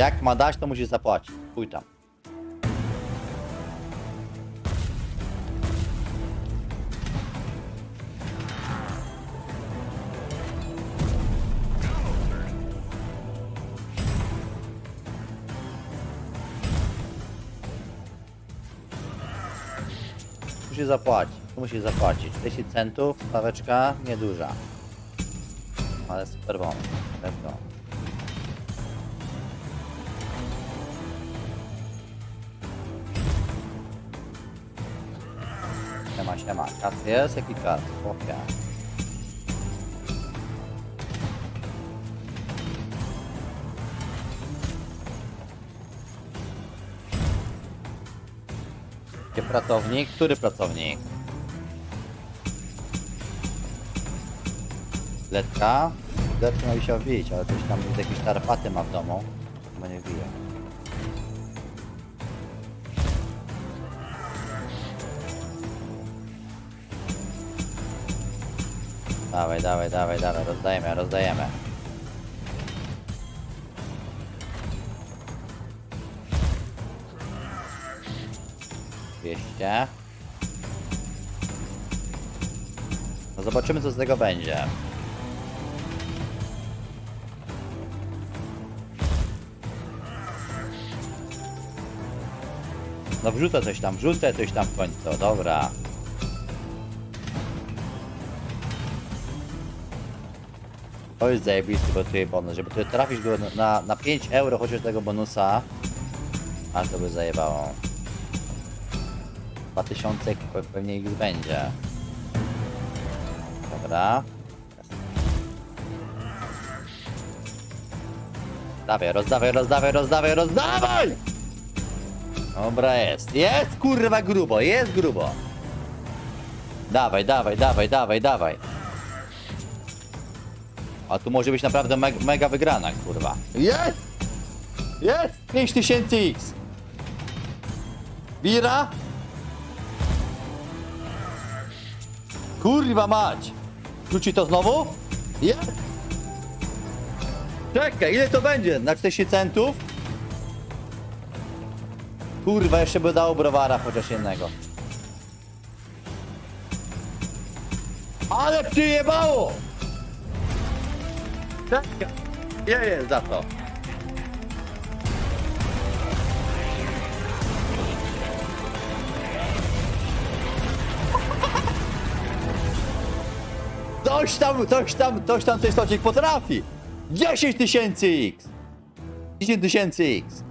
Jak ma dać, to musi zapłacić. Chuj tam. Musi zapłacić. Musi zapłacić. 10 centów, staweczka nieduża. Ale super bomb. Let's go. Siema, siema. Kas jest? Jaki kas? Chłopie. Gdzie pracownik? Który pracownik? Letka? Miał się wbić, ale coś tam jakieś tarpaty ma w domu. Chyba nie wbije. Dawaj, dawaj, dawaj, dawaj, rozdajemy, rozdajemy. Dwieście. No zobaczymy co z tego będzie. No wrzucę coś tam, wrzucę coś tam w końcu, dobra. To jest zajebisty, bo tutaj bonus, żeby tutaj trafić go na, na 5 euro chociaż tego bonusa, aż to by zajebało. 2000 pe- pewnie ich będzie. Dobra. Dawaj, rozdawaj, rozdawaj, rozdawaj, rozdawaj! Dobra, jest. Jest kurwa grubo, jest grubo. Dawaj, dawaj, dawaj, dawaj, dawaj. A tu może być naprawdę me mega wygrana, kurwa. Jest! Jest! 5000 X! Bira? Kurwa mać! Wróci to znowu? Jest! Czekaj, ile to będzie? Na 40 centów? Kurwa, jeszcze by dało browara chociaż jednego. Ale przyjebało! Czekaj, nie jest za to. Coś tam, coś tam, coś tam ten stocik potrafi. 10 tysięcy X. 10 tysięcy X.